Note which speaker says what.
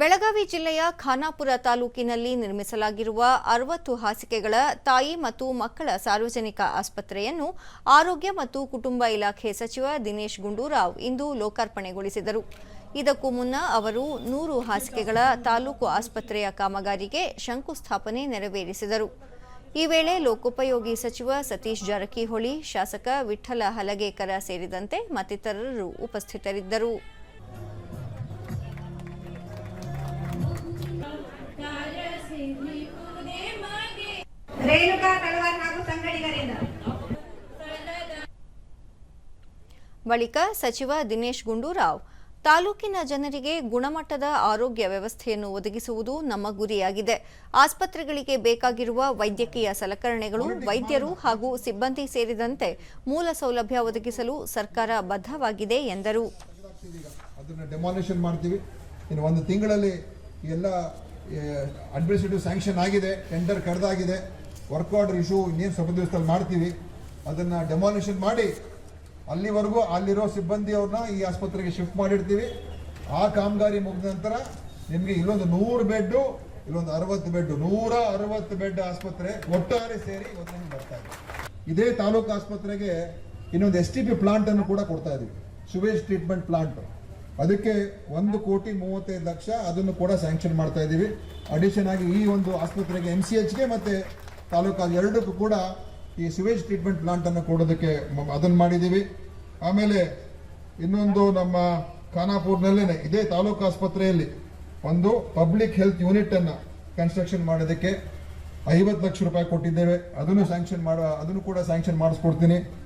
Speaker 1: ಬೆಳಗಾವಿ ಜಿಲ್ಲೆಯ ಖಾನಾಪುರ ತಾಲೂಕಿನಲ್ಲಿ ನಿರ್ಮಿಸಲಾಗಿರುವ ಅರವತ್ತು ಹಾಸಿಗೆಗಳ ತಾಯಿ ಮತ್ತು ಮಕ್ಕಳ ಸಾರ್ವಜನಿಕ ಆಸ್ಪತ್ರೆಯನ್ನು ಆರೋಗ್ಯ ಮತ್ತು ಕುಟುಂಬ ಇಲಾಖೆ ಸಚಿವ ದಿನೇಶ್ ಗುಂಡೂರಾವ್ ಇಂದು ಲೋಕಾರ್ಪಣೆಗೊಳಿಸಿದರು. ಇದಕ್ಕೂ ಮುನ್ನ ಅವರು ನೂರು ಹಾಸಿಗೆಗಳ ತಾಲೂಕು ಆಸ್ಪತ್ರೆಯ ಕಾಮಗಾರಿಗೆ ಶಂಕುಸ್ಥಾಪನೆ ನೆರವೇರಿಸಿದರು. ಈ ವೇಳೆ ಲೋಕೋಪಯೋಗಿ ಸಚಿವ ಸತೀಶ್ ಜಾರಕಿಹೊಳಿ, ಶಾಸಕ ವಿಠಲ ಹಲಗೇಕರ ಸೇರಿದಂತೆ ಮತ್ತಿತರರು ಉಪಸ್ಥಿತರಿದ್ದರು.
Speaker 2: ರೇಣುಕಾ ತಳವಾರ್ ಹಾಗೂ ಸಂಗಡಿಗರಿಂದ.
Speaker 1: ಬಳಿಕ ಸಚಿವ ದಿನೇಶ್ ಗುಂಡೂರಾವ್ ತಾಲೂಕಿನ ಜನರಿಗೆ ಗುಣಮಟ್ಟದ ಆರೋಗ್ಯ ವ್ಯವಸ್ಥೆಯನ್ನು ಒದಗಿಸುವುದು ನಮ್ಮ ಗುರಿಯಾಗಿದೆ. ಆಸ್ಪತ್ರೆಗಳಿಗೆ ಬೇಕಾಗಿರುವ ವೈದ್ಯಕೀಯ ಸಲಕರಣೆಗಳು ವೈದ್ಯರು ಹಾಗೂ ಸಿಬ್ಬಂದಿ ಸೇರಿದಂತೆ ಮೂಲ ಸೌಲಭ್ಯ ಒದಗಿಸಲು ಸರ್ಕಾರ ಬದ್ಧವಾಗಿದೆ ಎಂದರು.
Speaker 3: ಅದನ್ನ ಡೆಮಾಲಿಷನ್ ಮಾಡ್ತೀವಿ. ಇನ್ನು ಒಂದು ತಿಂಗಳಲ್ಲಿ ಎಲ್ಲ ಅಡ್ಮಿನಿಸ್ಟ್ರೇಟಿವ್ ಸ್ಯಾಂಕ್ಷನ್ ಆಗಿದೆ ಟೆಂಡರ್ ಕರೆದಾಗಿದೆ ವರ್ಕ್ ಆರ್ಡರ್ ಇಶ್ಯೂ ಇನ್ನೇನು ಸ್ವಲ್ಪ ದಿವಸದಲ್ಲಿ ಮಾಡ್ತೀವಿ, ಅದನ್ನು ಡೆಮಾಲಿಷನ್ ಮಾಡಿ, ಅಲ್ಲಿವರೆಗೂ ಅಲ್ಲಿರೋ ಸಿಬ್ಬಂದಿಯವ್ರನ್ನ ಈ ಆಸ್ಪತ್ರೆಗೆ ಶಿಫ್ಟ್ ಮಾಡಿರ್ತೀವಿ ಆ ಕಾಮಗಾರಿ ಮುಗಿದ ನಂತರ ನಿಮಗೆ ಇಲ್ಲೊಂದು ನೂರು ಬೆಡ್ಡು, ಇಲ್ಲೊಂದು ಅರವತ್ತು ಬೆಡ್ ನೂರ ಅರವತ್ತು ಬೆಡ್ ಆಸ್ಪತ್ರೆ ಒಟ್ಟಾರೆ ಸೇರಿ ಇವತ್ತು ಬರ್ತಾ ಇದೆ. ಇದೇ ತಾಲೂಕು ಆಸ್ಪತ್ರೆಗೆ ಇನ್ನೊಂದು ಎಸ್ ಟಿ ಪಿ ಪ್ಲಾಂಟ್ ಅನ್ನು ಕೂಡ ಕೊಡ್ತಾ ಇದೀವಿ. ಸುವೇಜ್ ಟ್ರೀಟ್ಮೆಂಟ್ ಪ್ಲಾಂಟ್ ಅದಕ್ಕೆ ಒಂದು ಕೋಟಿ ಮೂವತ್ತೈದು ಲಕ್ಷ ಅದನ್ನು ಕೂಡ ಸ್ಯಾಂಕ್ಷನ್ ಮಾಡ್ತಾ ಇದ್ದೀವಿ ಅಡಿಷನ್ ಆಗಿ ಈ ಒಂದು ಆಸ್ಪತ್ರೆಗೆ ಎಂ ಸಿ ಎಚ್ಗೆ ಮತ್ತೆ ತಾಲೂಕು ಎರಡಕ್ಕೂ ಕೂಡ ಈ ಸಿವೇಜ್ ಟ್ರೀಟ್ಮೆಂಟ್ ಪ್ಲಾಂಟ್ ಅನ್ನು ಕೊಡೋದಕ್ಕೆ ಅದನ್ನು ಮಾಡಿದ್ದೀವಿ. ಆಮೇಲೆ ಇನ್ನೊಂದು ನಮ್ಮ ಖಾನಾಪುರ್ನಲ್ಲೇ ಇದೇ ತಾಲೂಕು ಆಸ್ಪತ್ರೆಯಲ್ಲಿ ಒಂದು ಪಬ್ಲಿಕ್ ಹೆಲ್ತ್ ಯೂನಿಟ್ ಅನ್ನ ಕನ್ಸ್ಟ್ರಕ್ಷನ್ ಮಾಡೋದಕ್ಕೆ ಐವತ್ತು ಲಕ್ಷ ರೂಪಾಯಿ ಕೊಟ್ಟಿದ್ದೇವೆ. ಅದನ್ನು ಸ್ಯಾಂಕ್ಷನ್ ಮಾಡೋ ಅದನ್ನು ಕೂಡ ಸ್ಯಾಂಕ್ಷನ್ ಮಾಡಿಸ್ಕೊಡ್ತೀನಿ.